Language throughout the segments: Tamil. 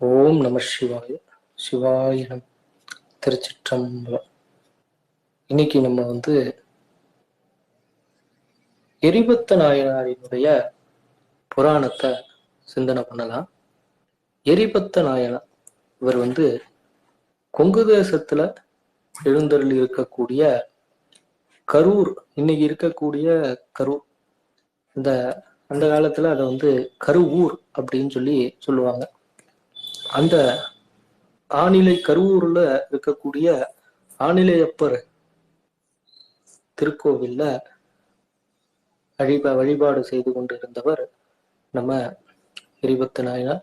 ஓம் நம சிவாய சிவாயினம் திருச்சிற்றம்பலம். இன்னைக்கு நம்ம வந்து எரிபத்த நாயனாரினுடைய புராணத்தை சிந்தனை பண்ணலாம். எரிபத்த நாயனார் இவர் வந்து கொங்கு தேசத்துல எழுந்தருள் இருக்கக்கூடிய கரூர் இன்னைக்கு இருக்கக்கூடிய கரூர். இந்த அந்த காலத்துல அதை வந்து கருவூர் அப்படின்னு சொல்லி சொல்லுவாங்க. அந்த ஆணிலை கருவூர்ல இருக்கக்கூடிய ஆணிலையப்பர் திருக்கோவில்ல வழிபா வழிபாடு செய்து கொண்டிருந்தவர் நம்ம எரிபத்த நாயனார்.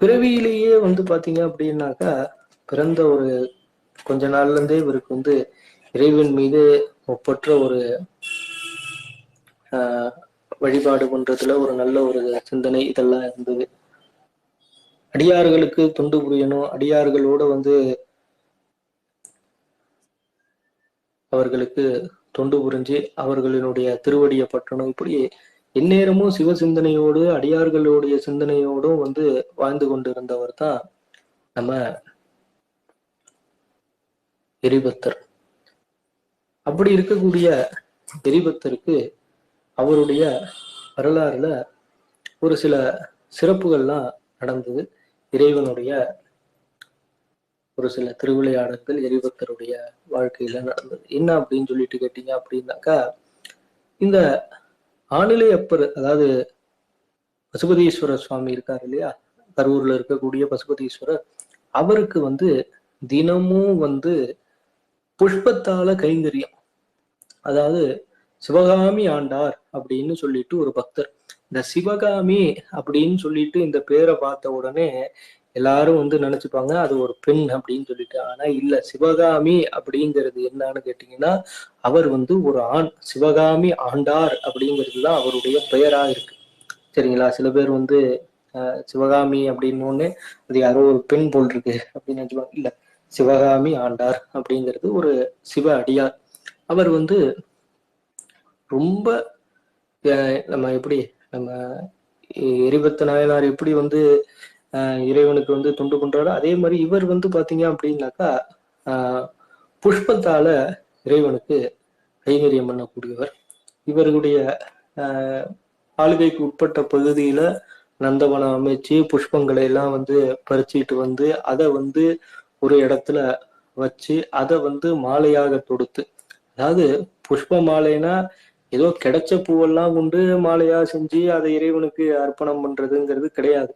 பிறவியிலேயே வந்து பாத்தீங்க அப்படின்னாக்கா பிறந்த ஒரு கொஞ்ச நாள்ல இருந்தே இவருக்கு வந்து இறைவன் மீது ஒப்பற்ற ஒரு ஆஹ் வழிபாடு பண்றதுல ஒரு நல்ல ஒரு சிந்தனை இதெல்லாம் இருந்தது. அடியார்களுக்கு தொண்டு புரியணும். அடியார்களோட வந்து அவர்களுக்கு தொண்டு புரிஞ்சு அவர்களினுடைய திருவடியை பற்றணும். இப்படி எந்நேரமும் சிவ சிந்தனையோடு அடியார்களுடைய சிந்தனையோடும் வந்து வாழ்ந்து கொண்டிருந்தவர் தான் நம்ம எரிபத்தர். அப்படி இருக்கக்கூடிய எரிபத்தருக்கு அவருடைய வரலாறுல ஒரு சில சிறப்புகள்லாம் நடந்தது. இறைவனுடைய ஒரு சில திருவிளையாடல்கள் எரிபக்தருடைய வாழ்க்கையில நடந்தது. என்ன அப்படின்னு சொல்லிட்டு கேட்டீங்க அப்படின்னாக்கா இந்த ஆணிலை அப்பர் அதாவது பசுபதீஸ்வர சுவாமி இருக்காரு இல்லையா? கரூர்ல இருக்கக்கூடிய பசுபதீஸ்வரர் அவருக்கு வந்து தினமும் வந்து புஷ்பத்தால கைங்கரியம். அதாவது சிவகாமி ஆண்டார் அப்படின்னு சொல்லிட்டு ஒரு பக்தர். இந்த சிவகாமி அப்படின்னு சொல்லிட்டு இந்த பேரை பார்த்த உடனே எல்லாரும் வந்து நினைச்சுப்பாங்க அது ஒரு பெண் அப்படின்னு சொல்லிட்டு. ஆனா இல்ல சிவகாமி அப்படிங்கிறது என்னன்னு கேட்டீங்கன்னா அவர் வந்து ஒரு ஆண் சிவகாமி ஆண்டார் அப்படிங்கிறது தான் அவருடைய பெயரா இருக்கு. சரிங்களா? சில பேர் வந்து சிவகாமி அப்படின்னு அது யாரோ ஒரு பெண் போல் இருக்கு அப்படின்னு நினைச்சுப்பாங்க. இல்ல சிவகாமி ஆண்டார் அப்படிங்கிறது ஒரு சிவ அடியார். அவர் வந்து ரொம்ப நம்ம எப்படி நம்ம எ- எரிபத்த நாயனார் எப்படி வந்து ஆஹ் இறைவனுக்கு வந்து தொண்டு பண்றாரோ அதே மாதிரி இவர் வந்து பாத்தீங்க அப்படின்னாக்கா ஆஹ் புஷ்பத்தால இறைவனுக்கு கைங்கரியம் பண்ணக்கூடியவர். இவர்களுடைய ஆளுகைக்கு உட்பட்ட பகுதியில நந்தவனம் அமைச்சு புஷ்பங்களை எல்லாம் வந்து பறிச்சுட்டு வந்து அதை வந்து ஒரு இடத்துல வச்சு அதை வந்து மாலையாக தொடுத்து. அதாவது புஷ்ப மாலைனா ஏதோ கிடைச்ச பூவெல்லாம் கொண்டு மாலையா செஞ்சு அதை இறைவனுக்கு அர்ப்பணம் பண்றதுங்கிறது கிடையாது.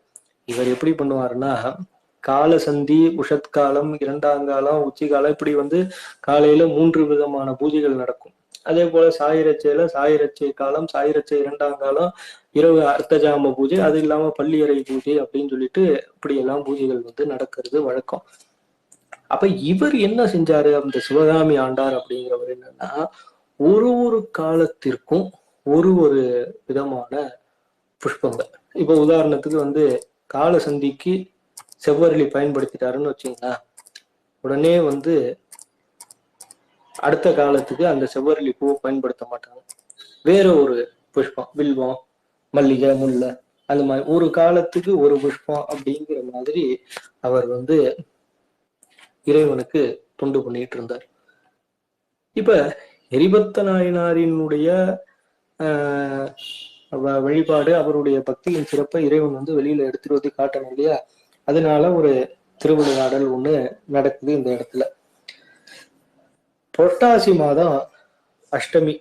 இவர் எப்படி பண்ணுவாருன்னா கால சந்தி உஷத்காலம் இரண்டாங்காலம் உச்சிகாலம் இப்படி வந்து காலையில மூன்று விதமான பூஜைகள் நடக்கும். அதே போல சாயிரச்சையில சாயிரச்சை காலம் சாயிரச்சை இரண்டாம் காலம் இரவு அர்த்தஜாம பூஜை அது இல்லாம பள்ளியறை பூஜை அப்படின்னு சொல்லிட்டு இப்படி எல்லாம் பூஜைகள் வந்து நடக்கிறது வழக்கம். அப்ப இவர் என்ன செஞ்சாரு? அந்த சிவகாமி ஆண்டார் அப்படிங்கிறவர் என்னன்னா ஒரு ஒரு காலத்திற்கும் ஒரு ஒரு விதமான புஷ்பங்கள். இப்ப உதாரணத்துக்கு வந்து கால சந்திக்கு செவ்வரளி பயன்படுத்திட்டாருன்னு வச்சீங்கன்னா உடனே வந்து அடுத்த காலத்துக்கு அந்த செவ்வரளி பூவை பயன்படுத்த மாட்டாங்க. வேற ஒரு புஷ்பம் வில்வம் மல்லிகை முல்லை அந்த மாதிரி ஒரு காலத்துக்கு ஒரு புஷ்பம் அப்படிங்கிற மாதிரி அவர் வந்து இறைவனுக்கு தொண்டு பண்ணிட்டு இருந்தார். இப்ப எரிபத்த நாயனாரினுடைய வ- வழிபாடு அவருடைய பக்தியின் சிறப்பை இறைவன் வந்து வெளியில எடுத்துட்டு வந்து காட்டணும் இல்லையா? அதனால ஒரு திருவிளையாடல் ஒண்ணு நடக்குது இந்த இடத்துல. புரட்டாசி மாதம் அஷ்டமி.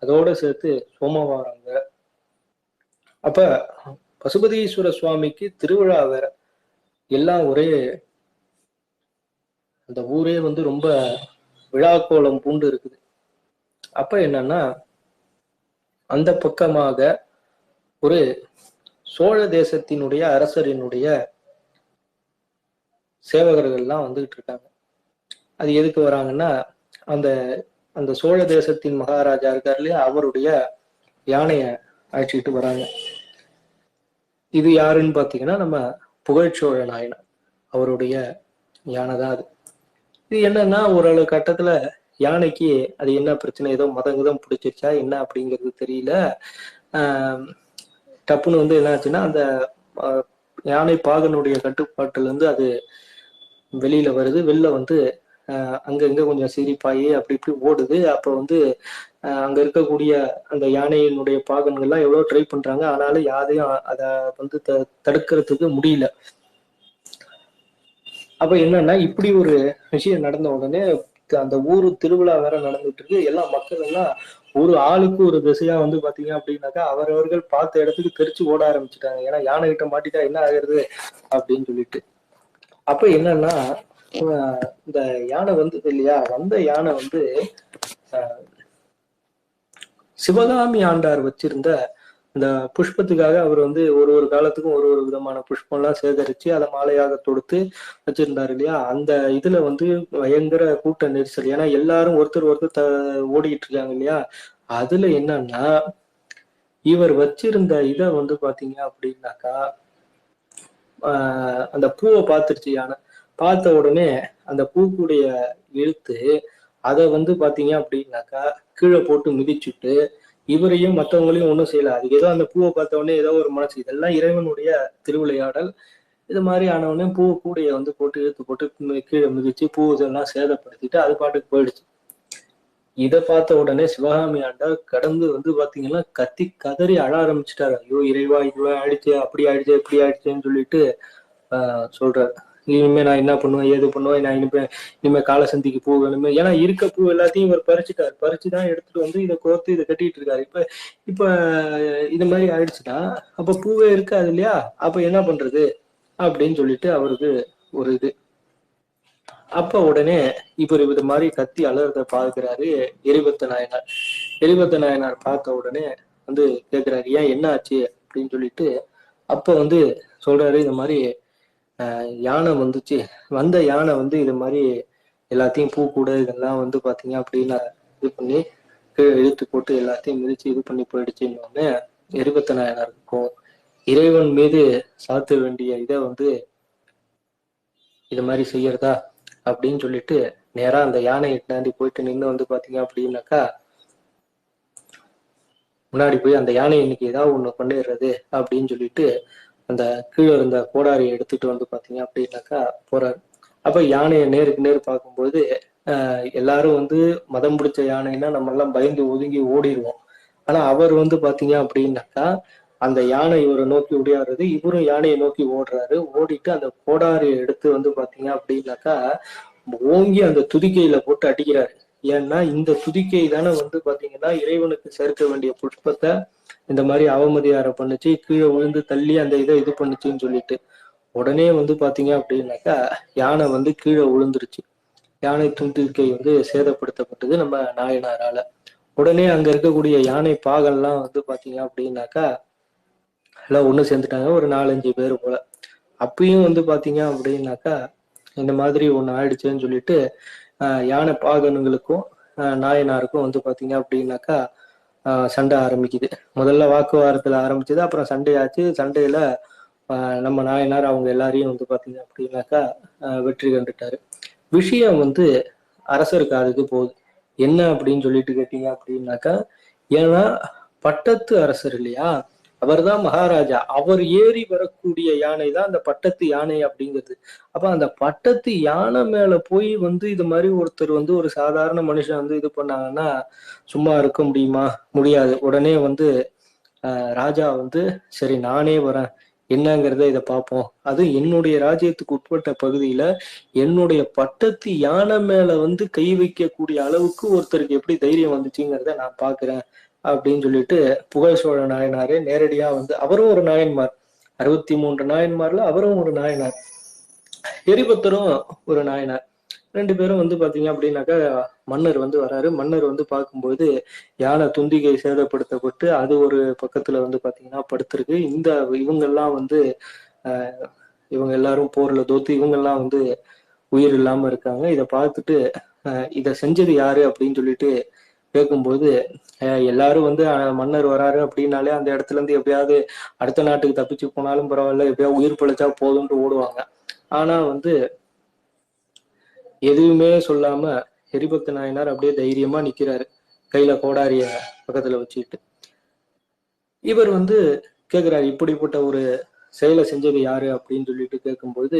அதோட சேர்த்து சோமவாரங்க அப்ப பசுபதீஸ்வர சுவாமிக்கு திருவிழா வேற. எல்லாம் ஒரே அந்த ஊரே வந்து ரொம்ப விழாக்கோலம் பூண்டு இருக்குது. அப்ப என்னன்னா அந்த பக்கமாக ஒரு சோழ தேசத்தினுடைய அரசரினுடைய சேவகர்கள்லாம் வந்துகிட்டு இருக்காங்க. அது எதுக்கு வராங்கன்னா அந்த அந்த சோழ தேசத்தின் மகாராஜா இருக்கார் இல்லையா அவருடைய யானைய அழைச்சிக்கிட்டு வராங்க. இது யாருன்னு பாத்தீங்கன்னா நம்ம புகழ்ச்சோழ நாயனார். அவருடைய யானை தான் அது. இது என்னன்னா ஒரு கட்டத்துல யானைக்கு அது என்ன பிரச்சனை? ஏதோ மதங்குதம் பிடிச்சிருச்சா? என்ன அப்படிங்கிறது தெரியல. ஆஹ் டப்புன்னு வந்து என்ன ஆச்சுன்னா அந்த யானை பாகனுடைய கட்டுப்பாட்டுல இருந்து அது வெளியில வருது. வெளில வந்து அங்கங்க கொஞ்சம் சிரிப்பாயி அப்படி இப்படி ஓடுது. அப்ப வந்து அங்க இருக்கக்கூடிய அந்த யானையினுடைய பாகன்கள்லாம் எவ்வளவு ட்ரை பண்றாங்க. ஆனாலும் யாரையும் அத வந்து த- தடுக்கிறதுக்கு முடியல. அப்ப என்னன்னா இப்படி ஒரு விஷயம் நடந்த உடனே அந்த ஊரு திருவிழா வேற நடந்துட்டு இருக்கு எல்லா மக்கள் எல்லாம் ஒரு ஆளுக்கு ஒரு திசையா வந்து பாத்தீங்க அப்படின்னாக்கா அவரவர்கள் பார்த்த இடத்துக்கு தெரிச்சு ஓட ஆரம்பிச்சுட்டாங்க. ஏன்னா யானை கிட்ட மாட்டிட்டா என்ன ஆகுறது அப்படின்னு சொல்லிட்டு. அப்ப என்னன்னா இந்த யானை வந்தது இல்லையா வந்த யானை வந்து சிவகாமி ஆண்டார் வச்சிருந்த இந்த புஷ்பத்துக்காக அவர் வந்து ஒரு ஒரு காலத்துக்கும் ஒரு ஒரு விதமான புஷ்பம் எல்லாம் சேகரிச்சு அதை மாலையாக தொடுத்து வச்சிருந்தாரு இல்லையா? அந்த இதுல வந்து பயங்கர கூட்ட நெரிசல். ஏன்னா எல்லாரும் ஒருத்தர் ஒருத்தர் த ஓடிட்டு இருக்காங்க இல்லையா? அதுல என்னன்னா இவர் வச்சிருந்த இதை வந்து பாத்தீங்க அப்படின்னாக்கா ஆஹ் அந்த பூவை பார்த்துருச்சு யானை. பார்த்த உடனே அந்த பூக்குடைய இழுத்து அதை வந்து பாத்தீங்க அப்படின்னாக்கா கீழே போட்டு மிதிச்சுட்டு இவரையும் மற்றவங்களையும் ஒன்றும் செய்யல. அதுக்கு ஏதோ அந்த பூவை பார்த்த உடனே ஏதோ ஒரு மனசு. இதெல்லாம் இறைவனுடைய திருவிளையாடல். இது மாதிரி ஆனவுடனே பூ கூடைய வந்து போட்டு இழுத்து போட்டு கீழே மிதிச்சு பூ இதெல்லாம் சேதப்படுத்திட்டு அது பாட்டுக்கு போயிடுச்சு. இதை பார்த்த உடனே சிவகாமி ஆண்டா கடந்து வந்து பாத்தீங்கன்னா கத்தி கதறி அழ ஆரம்பிச்சிட்டாரு. ஐயோ இறைவா இதுவா ஆயிடுச்சு அப்படி ஆயிடுச்சு இப்படி ஆயிடுச்சுன்னு சொல்லிட்டு ஆஹ் சொல்றாரு. இனிமே நான் என்ன பண்ணுவேன் ஏது பண்ணுவேன் நான் இனிமே இனிமே கால சந்திக்கு பூ வேணுமே. ஏன்னா இருக்க பூ எல்லாத்தையும் இவர் பறிச்சுட்டாரு. பறிச்சுதான் எடுத்துட்டு வந்து இதை கோர்த்து இதை கட்டிட்டு இருக்காரு. இப்ப இப்ப இது மாதிரி ஆயிடுச்சுன்னா அப்ப பூவே இருக்காது இல்லையா? அப்ப என்ன பண்றது? அப்படின்னு சொல்லிட்டு அவருக்கு ஒரு இது. அப்ப உடனே இவர் இது மாதிரி கத்தி அலறத பாக்குறாரு எரிபத்த நாயனார். எரிபத்த நாயனார் பார்த்த உடனே வந்து கேக்குறாரு ஏன் என்ன ஆச்சு? அப்படின்னு சொல்லிட்டு அப்ப வந்து சொல்றாரு இந்த மாதிரி யானை வந்துச்சு. வந்த யானை வந்து இது மாதிரி எல்லாத்தையும் பூ கூட இதெல்லாம் வந்து பாத்தீங்க அப்படின்னா இது பண்ணி இழுத்து போட்டு எல்லாத்தையும் மிதிச்சு இது பண்ணி போயிடுச்சுன்னு உடனே எரிபத்த நாயனாருக்கும் இறைவன் மீது சாத்த வேண்டிய இதை வந்து இது மாதிரி செய்யறதா அப்படின்னு சொல்லிட்டு நேரா அந்த யானை எட்டாண்டி போயிட்டு நின்று வந்து பாத்தீங்க அப்படின்னாக்கா முன்னாடி போய் அந்த யானை இன்னைக்கு ஏதாவது ஒண்ணு பண்ணிடுறது அப்படின்னு சொல்லிட்டு அந்த கீழே இருந்த கோடாரியை எடுத்துட்டு வந்து பாத்தீங்க அப்படின்னாக்கா போறாரு. அப்ப யானையை நேருக்கு நேர் பார்க்கும்போது ஆஹ் எல்லாரும் வந்து மதம் பிடிச்ச யானைன்னா நம்ம எல்லாம் பயந்து ஒதுங்கி ஓடிடுவோம் ஆனா அவர் வந்து பாத்தீங்க அப்படின்னாக்கா அந்த யானை இவரை நோக்கி ஓடியாடுறது இவரும் யானையை நோக்கி ஓடுறாரு. ஓடிட்டு அந்த கோடாரியை எடுத்து வந்து பாத்தீங்க அப்படின்னாக்கா ஓங்கி அந்த துதிக்கையில போட்டு அடிக்கிறாரு. ஏன்னா இந்த துதிக்கை தானே வந்து பாத்தீங்கன்னா இறைவனுக்கு சேர்க்க வேண்டிய புஷ்பத்தை இந்த மாதிரி அவமதியார பண்ணுச்சு கீழே விழுந்து தள்ளி அந்த இதை இது பண்ணுச்சுன்னு சொல்லிட்டு. உடனே வந்து பாத்தீங்க அப்படின்னாக்கா யானை வந்து கீழே விழுந்துருச்சு. யானை துந்திக்கை வந்து சேதப்படுத்தப்பட்டது நம்ம நாயனாரால. உடனே அங்க இருக்கக்கூடிய யானை பாகல்லாம் வந்து பாத்தீங்க அப்படின்னாக்கா எல்லாம் ஒண்ணு சேர்ந்துட்டாங்க ஒரு நாலஞ்சு பேர் போல. அப்பயும் வந்து பாத்தீங்க அப்படின்னாக்கா இந்த மாதிரி ஒண்ணு ஆயிடுச்சுன்னு சொல்லிட்டு யானை பாகனுங்களுக்கும் நாயனாருக்கும் வந்து பாத்தீங்க அப்படின்னாக்கா சண்டை ஆரம்பிக்குது. முதல்ல வாக்குவாதத்தில் ஆரம்பிச்சது அப்புறம் சண்டையாச்சு. சண்டையில நம்ம நாயனார் அவங்க எல்லாரையும் வந்து பார்த்தீங்க அப்படின்னாக்கா வெற்றி கண்டுட்டாரு. விஷயம் வந்து அரசர் காதுக்கு போகுது. என்ன அப்படின்னு சொல்லிட்டு கேட்டீங்க அப்படின்னாக்கா ஏன்னா பட்டத்து அரசர் இல்லையா? அவர்தான் மகாராஜா. அவர் ஏறி வரக்கூடிய யானை தான் அந்த பட்டத்து யானை அப்படிங்கிறது. அப்ப அந்த பட்டத்து யானை மேல போய் வந்து இது மாதிரி ஒருத்தர் வந்து ஒரு சாதாரண மனுஷன் வந்து இது பண்ணாங்கன்னா சும்மா இருக்க முடியுமா? முடியாது. உடனே வந்து ஆஹ் ராஜா வந்து சரி நானே வரேன். என்னங்கிறத இதை பார்ப்போம். அது என்னுடைய ராஜ்யத்துக்கு உட்பட்ட பகுதியில என்னுடைய பட்டத்து யானை மேல வந்து கை வைக்கக்கூடிய அளவுக்கு ஒருத்தருக்கு எப்படி தைரியம் வந்துச்சுங்கிறத நான் பாக்குறேன் அப்படின்னு சொல்லிட்டு புகழ் சோழ நாயனாரே நேரடியா வந்து அவரும் ஒரு நாயன்மார். அறுபத்தி மூன்று நாயன்மார்ல அவரும் ஒரு நாயனார். எரிபத்தரும் ஒரு நாயனார். ரெண்டு பேரும் வந்து பாத்தீங்க அப்படின்னாக்கா மன்னர் வந்து வராரு. மன்னர் வந்து பார்க்கும்போது யானை துந்திகை சேதப்படுத்தப்பட்டு அது ஒரு பக்கத்துல வந்து பாத்தீங்கன்னா படுத்திருக்கு. இந்த இவங்கெல்லாம் வந்து ஆஹ் இவங்க எல்லாரும் போர்ல தோத்து இவங்கெல்லாம் வந்து உயிர் இல்லாம இருக்காங்க. இதை பார்த்துட்டு இதை செஞ்சது யாரு அப்படின்னு சொல்லிட்டு கேட்கும்போது எல்லாரும் வந்து மன்னர் வராரு அப்படின்னாலே அந்த இடத்துல இருந்து எப்படியாவது அடுத்த நாட்டுக்கு தப்பிச்சு போனாலும் பரவாயில்ல எப்படியாவது உயிர் பிழைச்சா போதும்னு ஓடுவாங்க. ஆனா வந்து எதுவுமே சொல்லாம எரிபக்த நாயனார் அப்படியே தைரியமா நிக்கிறாரு கையில கோடாரிய பக்கத்துல வச்சுக்கிட்டு. இவர் வந்து கேக்குறாரு இப்படிப்பட்ட ஒரு செயலை செஞ்சது யாரு? அப்படின்னு சொல்லிட்டு கேட்கும்போது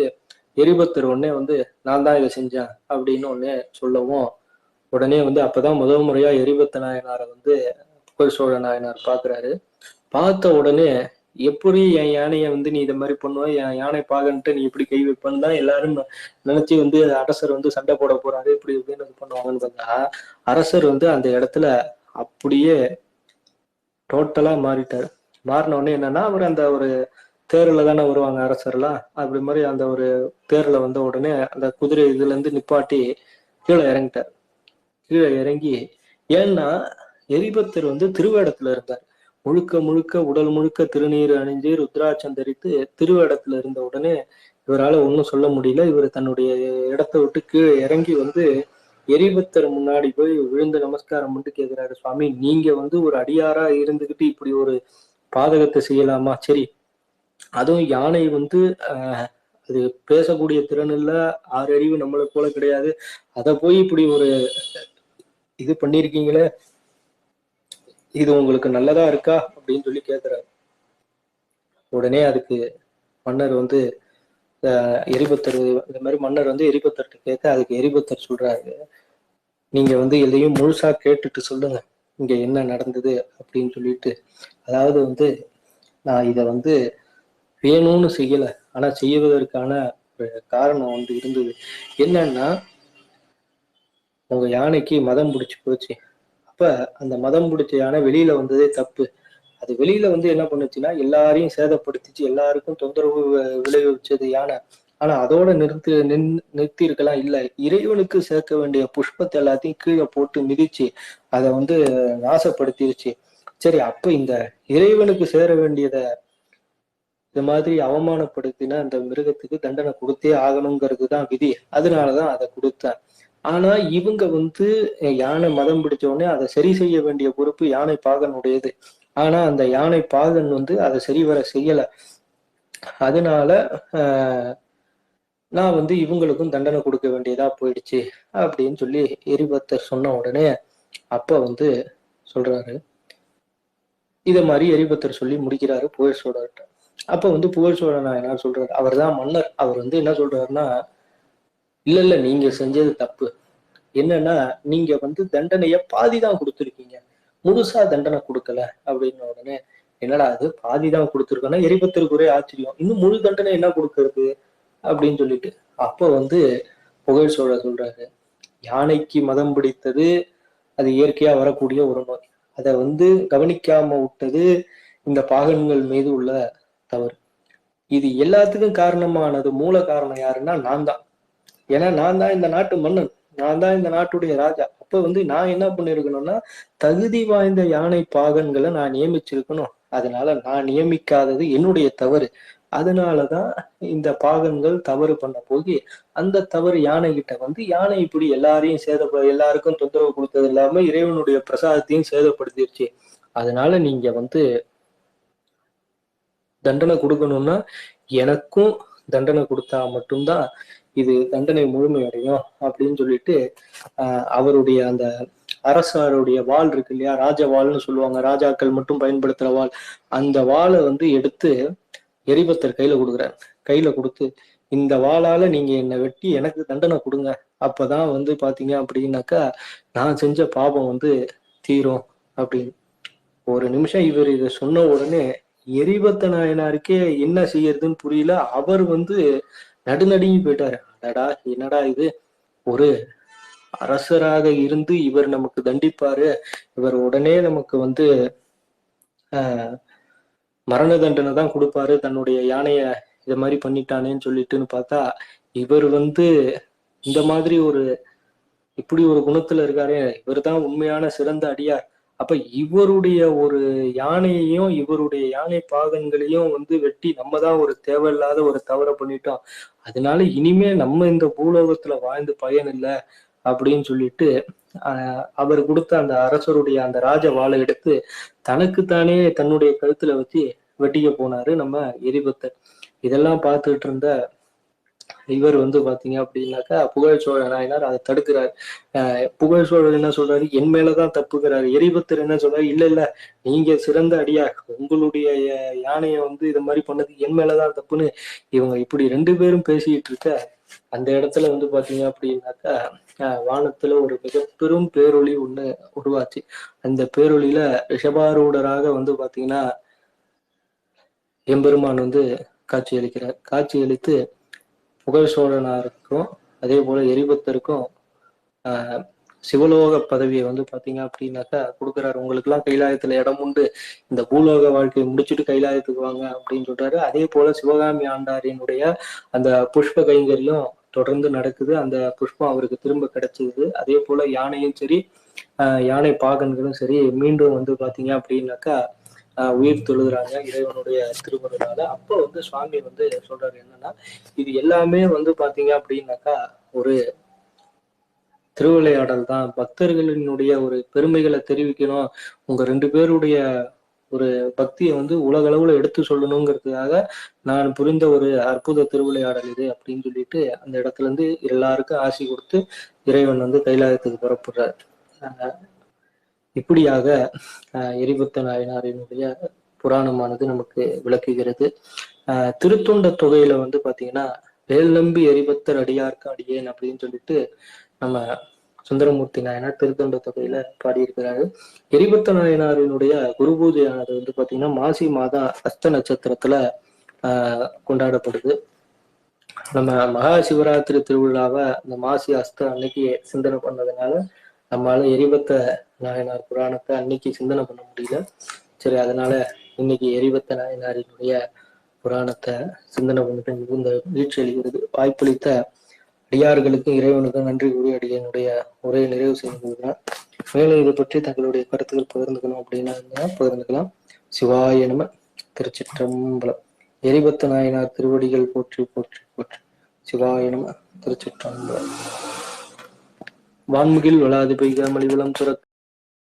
எரிபக்தர் ஒன்னே வந்து நான் தான் இதை செஞ்சேன் அப்படின்னு ஒன்னே சொல்லவும் உடனே வந்து அப்பதான் முதல் முறையா எரிபத்த நாயனாரை வந்து புகழ் சோழ நாயனார் பாக்குறாரு. பார்த்த உடனே எப்படி என் யானையை வந்து நீ இதை மாதிரி பண்ணுவ? என் யானை பாகன்ட்டு நீ இப்படி கை வைப்பன்னு தான் எல்லாரும் நினைச்சு வந்து அரசர் வந்து சண்டை போட போறாரு. இப்படி இப்படின்னு இது பண்ணுவாங்கன்னு பார்த்தா அரசர் வந்து அந்த இடத்துல அப்படியே டோட்டலா மாறிட்டார். மாறின உடனே என்னன்னா அவர் அந்த ஒரு தேர்ல தானே வருவாங்க அரசர்லாம். அப்படி மாதிரி அந்த ஒரு தேர்ல வந்த உடனே அந்த குதிரை இதுல இருந்து நிப்பாட்டி கீழே இறங்கிட்டார். கீழே இறங்கி ஏன்னா எரிபத்தர் வந்து திருவேடத்துல இருந்தார். முழுக்க முழுக்க உடல் முழுக்க திருநீர் அணிஞ்சு ருத்ராட்சம் தரித்து திருவேடத்துல இருந்த உடனே இவரால ஒன்றும் சொல்ல முடியல. இவர் தன்னுடைய இடத்த விட்டு கீழே இறங்கி வந்து எரிபத்தர் முன்னாடி போய் விழுந்து நமஸ்காரம் பண்ணிட்டு கேக்குறாரு சுவாமி நீங்க வந்து ஒரு அடியாரா இருந்துகிட்டு இப்படி ஒரு பாதகத்தை செய்யலாமா? சரி அதுவும் யானை வந்து ஆஹ் அது பேசக்கூடிய திறன் இல்ல ஆறு அறிவு நம்மளை போல கிடையாது. அத போய் இப்படி ஒரு இது பண்ணிருக்கீங்களே? இது உங்களுக்கு நல்லதா இருக்கா? அப்படின்னு சொல்லி கேக்குறாரு. உடனே அதுக்கு மன்னர் வந்து எரிபத்தர் இந்த மாதிரி மன்னர் வந்து எரிபத்தர்கிட்ட கேட்க அதுக்கு எரிபத்தர் சொல்றாரு. நீங்க வந்து எதையும் முழுசா கேட்டுட்டு சொல்லுங்க. இங்க என்ன நடந்தது அப்படின்னு சொல்லிட்டு. அதாவது வந்து நான் இதை வந்து வேணும்னு செய்யல. ஆனா செய்வதற்கான ஒரு காரணம் வந்து இருந்தது. என்னன்னா உங்க யானைக்கு மதம் பிடிச்சி போச்சு. அப்ப அந்த மதம் பிடிச்ச யானை வெளியில வந்ததே தப்பு. அது வெளியில வந்து என்ன பண்ணுச்சுன்னா எல்லாரையும் சேதப்படுத்திச்சு எல்லாருக்கும் தொந்தரவு விளைவிச்சது யானை. ஆனா அதோட நிறுத்தி நின் நிறுத்தி இருக்கலாம் இல்ல. இறைவனுக்கு சேர்க்க வேண்டிய புஷ்பத்தை எல்லாத்தையும் கீழே போட்டு மிதிச்சு அதை வந்து நாசப்படுத்திருச்சு. சரி அப்ப இந்த இறைவனுக்கு சேர வேண்டியத இந்த மாதிரி அவமானப்படுத்தினா அந்த மிருகத்துக்கு தண்டனை கொடுத்தே ஆகணுங்கிறது தான் விதி. அதனாலதான் அதை கொடுத்தேன். ஆனா இவங்க வந்து யானை மதம் பிடிச்ச உடனே அதை சரி செய்ய வேண்டிய பொறுப்பு யானை பாகனுடையது. ஆனா அந்த யானை பாகன் வந்து அதை சரிவர செய்யல. அதனால ஆஹ் நான் வந்து இவங்களுக்கும் தண்டனை கொடுக்க வேண்டியதா போயிடுச்சு அப்படின்னு சொல்லி எரிபத்தர் சொன்ன உடனே அப்ப வந்து சொல்றாரு. இத மாதிரி எரிபத்தர் சொல்லி முடிக்கிறாரு புகழ் சோழர்கிட்ட அப்ப வந்து புகழ் சோழ என்ன சொல்றாரு? அவர் தான் மன்னர். அவர் வந்து என்ன சொல்றாருன்னா இல்ல இல்ல நீங்க செஞ்சது தப்பு. என்னன்னா நீங்க வந்து தண்டனைய பாதி தான் கொடுத்துருக்கீங்க. முழுசா தண்டனை கொடுக்கல அப்படின்ன உடனே என்னடா அது? பாதி தான் கொடுத்துருக்கோன்னா எரிபத்திற்கு ஆச்சரியம். இன்னும் முழு தண்டனை என்ன கொடுக்கறது? அப்படின்னு சொல்லிட்டு அப்ப வந்து புகழ் சோழ சொல்றாரு யானைக்கு மதம் பிடித்தது அது இயற்கையா வரக்கூடிய ஒரு நோய். அதை வந்து கவனிக்காம விட்டது இந்த பாகன்கள் மீது உள்ள தவறு. இது எல்லாத்துக்கும் காரணமானது மூல காரணம் யாருன்னா நான் தான் ஏன்னா நான் தான் இந்த நாட்டு மன்னன். நான் தான் இந்த நாட்டுடைய ராஜா. அப்ப வந்து நான் என்ன பண்ணிருக்கணும்னா தகுதி வாய்ந்த யானை பாகன்களை நான் நியமிச்சிருக்கணும். அதனால நான் நியமிக்காதது என்னுடைய தவறு. அதனாலதான் இந்த பாகன்கள் தவறு பண்ண போய் அந்த தவறு யானை கிட்ட வந்து யானை இப்படி எல்லாரையும் சேத எல்லாருக்கும் தொந்தரவு கொடுத்தது இல்லாம இறைவனுடைய பிரசாதத்தையும் சேதப்படுத்திருச்சு. அதனால நீங்க வந்து தண்டனை கொடுக்கணும்னா எனக்கும் தண்டனை கொடுத்தா மட்டும்தான் இது தண்டனை முழுமையடையும் அப்படின்னு சொல்லிட்டு அவருடைய அந்த அரசாருடைய வாள் இருக்கு இல்லையா? ராஜ வாள்னு சொல்லுவாங்க. ராஜாக்கள் மட்டும் பயன்படுத்துற வாள். அந்த வாளை வந்து எடுத்து எரிபத்தர் கையில கொடுக்குறார். கையில கொடுத்து இந்த வாளால நீங்க என்னை வெட்டி எனக்கு தண்டனை கொடுங்க. அப்பதான் வந்து பாத்தீங்க அப்படின்னாக்கா நான் செஞ்ச பாபம் வந்து தீரும். அப்படின்னு. ஒரு நிமிஷம் இவர் இதை சொன்ன உடனே எரிபத்த நாயனாருக்கே என்ன செய்யறதுன்னு புரியல. அவர் வந்து நடுநடுங்கி போயிட்டாரு. அடடா என்னடா இது? ஒரு அரசராக இருந்து இவர் நமக்கு தண்டிப்பாரு. இவர் உடனே நமக்கு வந்து ஆஹ் மரண தண்டனை தான் கொடுப்பாரு. தன்னுடைய யானைய இத மாதிரி பண்ணிட்டானேன்னு சொல்லிட்டுன்னு பார்த்தா இவர் வந்து இந்த மாதிரி ஒரு இப்படி ஒரு குணத்துல இருக்காரு. இவர் தான் உண்மையான சிறந்த அடியார். அப்ப இவருடைய ஒரு யானையையும் இவருடைய யானை பாகன்களையும் வந்து வெட்டி நம்ம தான் ஒரு தேவையில்லாத ஒரு தவறை பண்ணிட்டோம். அதனால இனிமே நம்ம இந்த பூலோகத்துல வாழ்ந்து பயன் இல்லை அப்படின்னு சொல்லிட்டு அவர் கொடுத்த அந்த அரசருடைய அந்த ராஜ வாளை எடுத்து தனக்குத்தானே தன்னுடைய கழுத்துல வச்சு வெட்டிக்க போனாரு நம்ம எரிபத்தர். இதெல்லாம் பார்த்துட்டு இருந்த இவர் வந்து பாத்தீங்க அப்படின்னாக்கா புகழ் சோழ நாயனார் அதை தடுக்கிறார். அஹ் புகழ் சோழர் என்ன சொல்றாரு? என் மேலதான் தப்புகிறாரு. எரிபத்தர் என்ன சொல்றாரு? இல்ல இல்ல நீங்க சிறந்த அடியா உங்களுடைய யானையை வந்து இது மாதிரி பண்ணது என் மேலதான் தப்புன்னு இவங்க இப்படி ரெண்டு பேரும் பேசிட்டு இருக்க அந்த இடத்துல வந்து பாத்தீங்க அப்படின்னாக்கா அஹ் வானத்துல ஒரு மிக பெரும் பேரொளி ஒண்ணு உருவாச்சு. அந்த பேரொளியில ரிஷபாரூடராக வந்து பாத்தீங்கன்னா எம்பெருமான் வந்து காட்சி அளிக்கிறார் காட்சி அளித்து புகழ் சோழனாருக்கும் அதே போல எரிபத்தருக்கும் சிவலோக பதவியை வந்து பாத்தீங்க அப்படின்னாக்கா கொடுக்குறாரு. உங்களுக்கு எல்லாம் கைலாயத்துல இடம் உண்டு. இந்த பூலோக வாழ்க்கையை முடிச்சுட்டு கைலாயத்துக்கு வாங்க அப்படின்னு சொல்றாரு. அதே போல சிவகாமி ஆண்டாரினுடைய அந்த புஷ்ப கைங்கரியம் தொடர்ந்து நடக்குது. அந்த புஷ்பம் அவருக்கு திரும்ப கிடைச்சது. அதே போல யானையும் சரி யானை பாகன்களும் சரி மீண்டும் வந்து பாத்தீங்க அப்படின்னாக்கா உயிர் தொழுகிறாங்க இறைவனுடைய திருமணனால அப்போ வந்து சுவாமி வந்து சொல்றாரு என்னன்னா இது எல்லாமே வந்து பாத்தீங்க அப்படின்னாக்கா ஒரு திருவிளையாடல் தான். பக்தர்களினுடைய ஒரு பெருமைகளை தெரிவிக்கணும். உங்க ரெண்டு பேருடைய ஒரு பக்தியை வந்து உலக அளவுல எடுத்து சொல்லணுங்கிறதுக்காக நான் புரிந்த ஒரு அற்புத திருவிளையாடல் இது அப்படின்னு சொல்லிட்டு அந்த இடத்துல இருந்து எல்லாருக்கும் ஆசி கொடுத்து இறைவன் வந்து கைலாயத்துக்கு புறப்படுறாரு. ஆஹ் இப்படியாக எரிபுத்த எரிபத்த நாயனாரினுடைய புராணமானது நமக்கு விளக்குகிறது. ஆஹ் திருத்தொண்ட தொகையில வந்து பாத்தீங்கன்னா வேல் நம்பி எரிபத்தர் அடியார்க்கு அடியேன் அப்படின்னு சொல்லிட்டு நம்ம சுந்தரமூர்த்தி நாயனார் திருத்தொண்ட தொகையில பாடியிருக்கிறாரு. எரிபத்த நாயனாரினுடைய குரு பூஜையானது வந்து பாத்தீங்கன்னா மாசி மாதா அஸ்த நட்சத்திரத்துல ஆஹ் கொண்டாடப்படுது. நம்ம மகா சிவராத்திரி திருவிழாவை இந்த மாசி அஸ்த அன்னைக்கு சிந்தனை பண்ணதுனால நம்மளால எரிபத்த நாயனார் புராணத்தை அன்னைக்கு சிந்தனை பண்ண முடியல. சரி அதனால இன்னைக்கு எரிபத்த நாயனாரினுடைய புராணத்தை சிந்தனை பண்ணிட்டு மிகுந்த வீழ்ச்சி அளிக்கிறது. வாய்ப்பளித்த அடியார்களுக்கும் இறைவனுக்கும் நன்றி கூறி அடியனுடைய உரையை நிறைவு செய்துள்ளார் மேலும் இதை பற்றி தங்களுடைய கருத்துக்கள் பகிர்ந்துக்கணும் அப்படின்னா பகிர்ந்துக்கலாம். சிவாய நம திருச்சிற்றம்பலம். எரிபத்த நாயனார் திருவடிகள் போற்றி போற்றி போற்றி. சிவாய நம திருச்சிற்றம்பலம். வான்முகில் வளாது பெய்க மலிவளம் சுரக்க